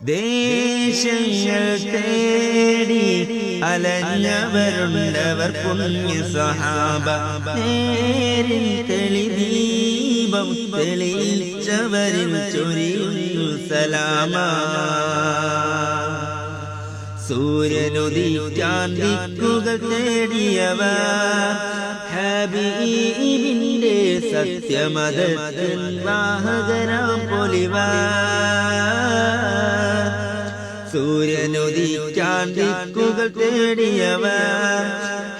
ദേശങ്ങൾ തേടി അലഞ്ഞവരുണ്ടവർ പുണ്യ സഹാബ നേരിൽ തെളിദീപം തെളിയിച്ചവരിൽ ചൊരിയുന്നു സലാമ. സൂര്യനുദിക്കാൻ ദിക്കുകൾ തേടിയവർ ഹബീബിന്റെ സത്യമതത്തിൻ വാഹകരാം പൊലിവ. സൂര്യനുദിക്കാൻ ദിക്കുകൾ തേടിയവർ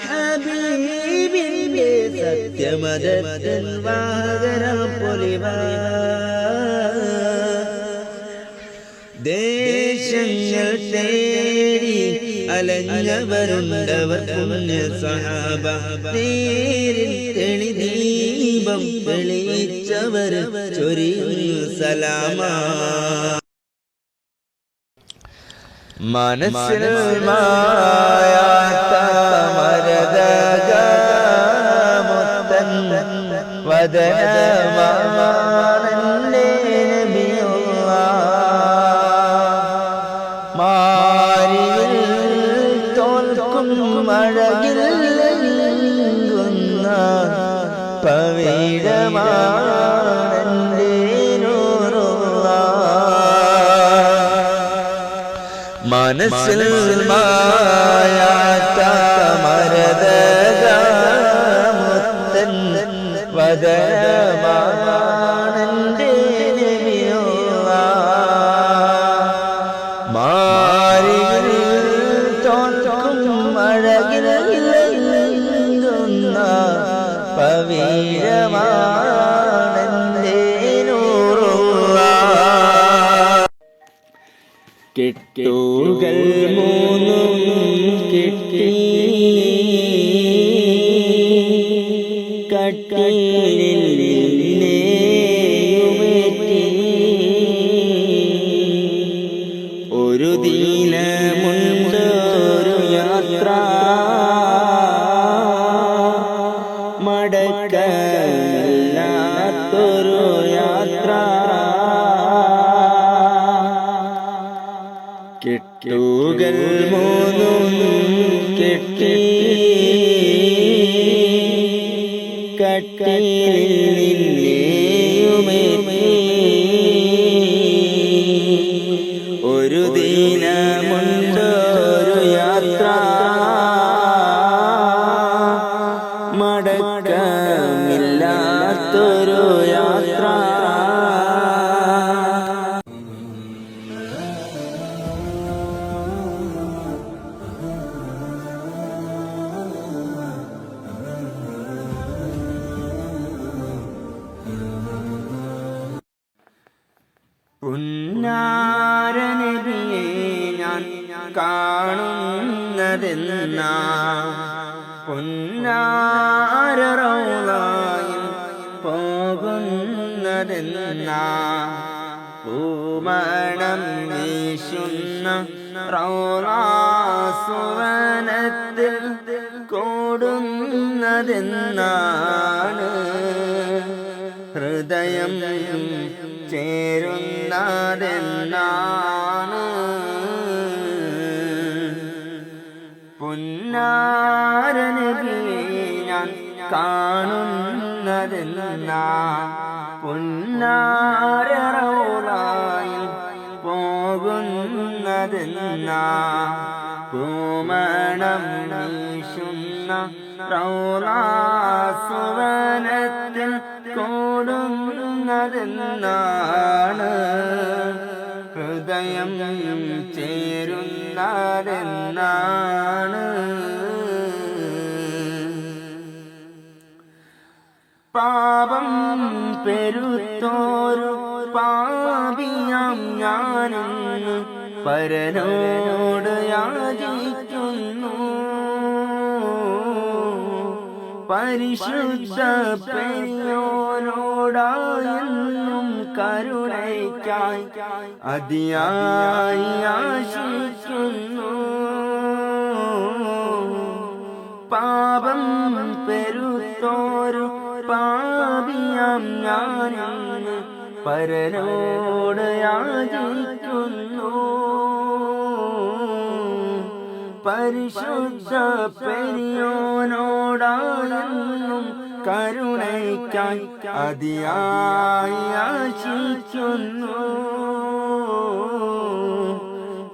ഹബീബിന്റെ സത്യമതത്തിൻ വാഹകരാം പൊലിവ. ദേശങ്ങൾ തേടി അലഞ്ഞവരുണ്ടവർ പുണ്യ സഹാബ. നേരിൽ തെളി ദീപം തെളിയിച്ചവർ ചൊരിയുന്നു സലാമ മനസ്സിൽ മുത്തൻ വദനമാനന്റെ അഴകിൽ ലംഘുന്ന പവിഴമാനന്റെ മനസ്സിൽ മായാത്ത കെട്ടുകൾ മൂന്നും കെട്ടുകൾ മൂന്നും കെട്ടി കട്ടിലിൽ പുന്നാരനബിയെ ഞാൻ കാണുന്നതെന്ന. പുന്നാരറൗലായിൽ പോകുന്നതെന്ന. പൂമണം വീശുന്ന റൗലാസുവനത്തിൽ കൂടുന്നതെന്നാണ്. ഹൃദയം ചേരുന്നതെന്നാണ് പുന്നാരനബിയെ ഞാൻ കാണുന്നതെന്ന. പുന്നാരറോളായി പോകുന്നതെന്ന. പൂമണം വീശുന്ന കൂടുന്നതെന്നാണ്. പാപം പെരുത്തോരു പാപിയാം ഞാനെന്ന് പരനോട് യാചിക്കുന്നു. പരിശുദ്ധ പെരിയോനോടായെന്നും കരുണയ്ക്കായി അതിയായി ആശിക്കുന്നു. പാപം പെരുത്തോരു പാപിയാം ഞാനാണ്. പരനോട് യാചിക്കുന്നു. പരിശുദ്ധ പെരിയോനോടാണെന്നും കരുണയ്ക്കായി അതിയായി ആശിക്കുന്നു.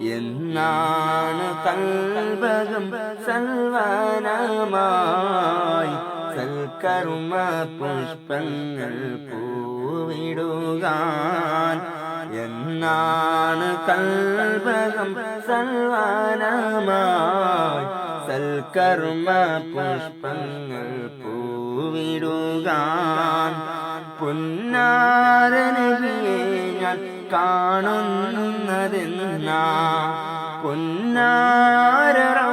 എന്നാണ് തൽവകം സൽവനമായി സൽക്കർമ്മ പുഷ്പങ്ങൾ പൂവിടുക എന്നാണ് കൽപകം സൽവാനമായി. സൽക്കർമ്മ പുഷ്പങ്ങൾ പൂവിടുക പുന്നാരനബിയെ ഞാൻ കാണുന്നതെന്നാ. പുന്നാരറൗലായി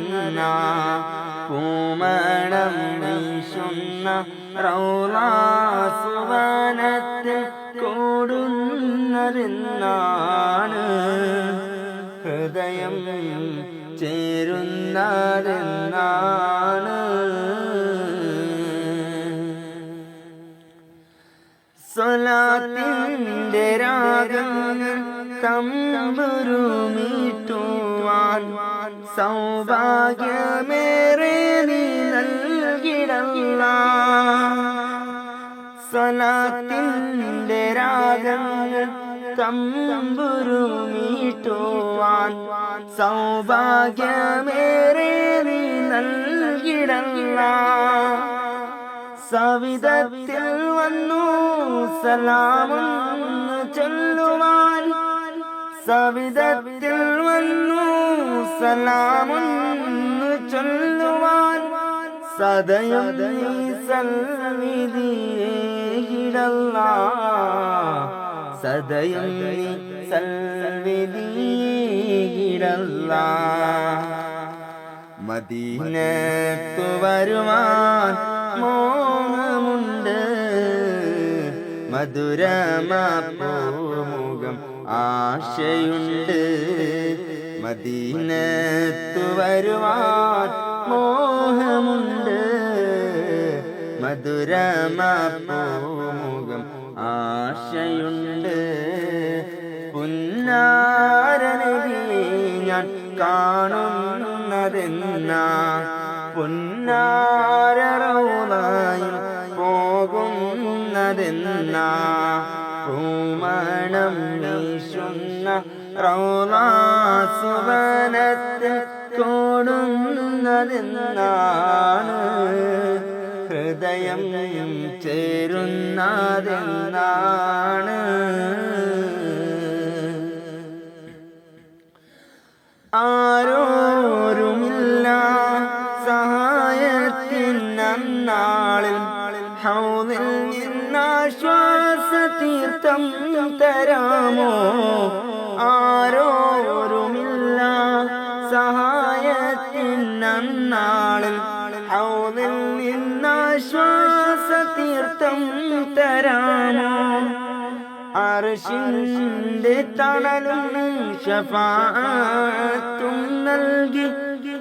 പോകുന്നതെന്നാ പൂമണം വീശുന്ന റൗലാസുവനത്തിൽ കൂടുന്നതെന്നാണ്. ഹൃദയം ചേരുന്നതെന്നാണ്. സ്വലാത്തിന്റെ രാഗങ്ങൾ തമ്പുരുമീട്ടുവാൻ സൗഭാഗ്യമേറെ നീ നൽകിടല്ല സ്വലാത്തിന്റെ രാഗങ്ങൾ തമ്പുരുമീട്ടുവാൻ സൗഭാഗ്യമേറെ നീ നൽകിടല്ല സവിധത്തിൽ വന്നു ചൊല്ലുവാൻ സവിധത്തിൽ വന്നു സലാമൊന്ന് ചൊല്ലുവാൻ. സദയം നീ സൽവിധിയിടല്ല സദയം നീ സൽവിധിയിടല്ല മദീനത്തു വരുവാൻ മോഹമുണ്ട് മധുരമാപ്പൂമുഖം ആശയുണ്ട്. മദീനത്തു വരുവാൻ മോഹമുണ്ട്. മധുരമാമുഖം ആശയുണ്ട്. പുന്നാരനവി ഞാൻ കാണുന്നതെന്ന? പുന്നാരറൗലായി പൂമണം വീശുന്ന റൗലാസുവനത്തിൽ കൂടുന്നതെന്നാണ്. ഹൃദയം ചേരുന്നതെന്നാണ്. ആരോരുമില്ല സഹായത്തിനാളിൽ ഹൗദിൽ നിന്നാശ്വാസ തീർത്ഥം തരാമോ ആരോരുമില്ല സഹായത്തിനാളിൽ ഹൗദിൽ നിന്നാശ്വാസ തീർത്ഥം തരാമോ? അർഷിന്റെ തണലും ഷഫാത്തും നൽകി.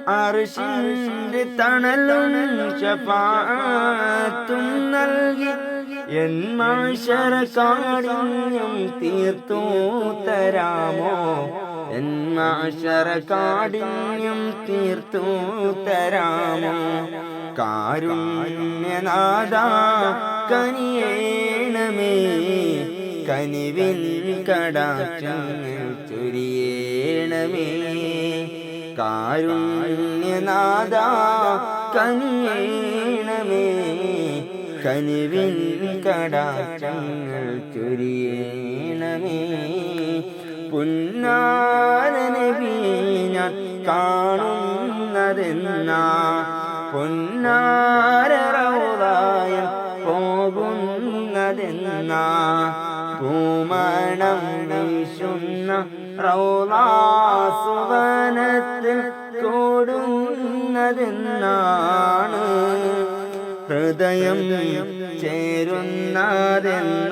അർഷിന്റെ തണലും ഷഫാത്തും നൽകി. എൻ മാശര കാഠിന്യം തീർത്തു തരാമോ? എൻ തീർത്തു തരാമോ? കാരുണ്യനാഥ കനിയേണമേ കനിവിൻ കടാക്ഷങ്ങൾ ചൊരിയേണമേ. കാരുണ്യനാഥ കനിയേണമേ കനിവിൻ കടാക്ഷങ്ങൾ ചുരിയേണമേ. പുന്നാരനബി ഞാൻ കാണുന്നതെന്നാ. പൊന്നാരറൗതായ പോകുന്നതെന്നാ. പൂമണം വീശുന്ന റൗലാസുവനത്തിൽ കൂടുന്നതെന്നാണ് ഹൃദയം ചേരുന്നതെന്നാണ്